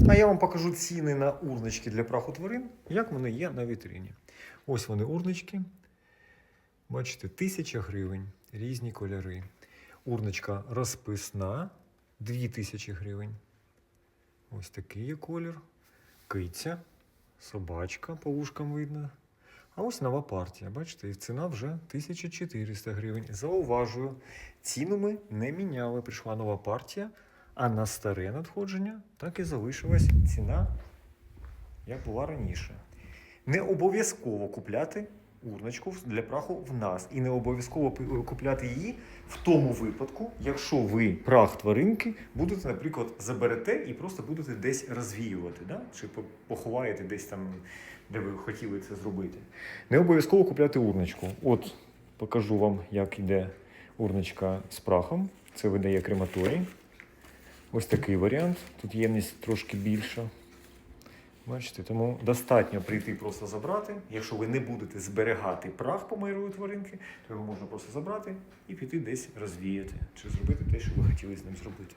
А я вам покажу ціни на урночки для праху тварин, як вони є на вітрині. Ось вони урночки. Бачите, 1000 гривень, різні кольори. Урночка розписна 2000 гривень. Ось такий є колір. Киця, собачка, по вушкам видно. А ось нова партія. Бачите, і ціна вже 1400 гривень. Зауважую, ціну ми не міняли. Прийшла нова партія, а на старе надходження так і залишилась ціна, як була раніше. Не обов'язково купляти урночку для праху в нас. І не обов'язково купляти її в тому випадку, якщо ви прах тваринки будете, наприклад, заберете і просто будете десь розвіювати, да? чи поховаєте десь там, де ви хотіли це зробити. Не обов'язково купляти урночку. От покажу вам, як йде урночка з прахом. Це видає крематорій. Ось такий варіант. Тут ємність трошки більша. Бачите, тому достатньо прийти просто забрати. Якщо ви не будете зберігати прах майрової тваринки, то його можна просто забрати і піти десь розвіяти, чи зробити те, що ви хотіли з ним зробити.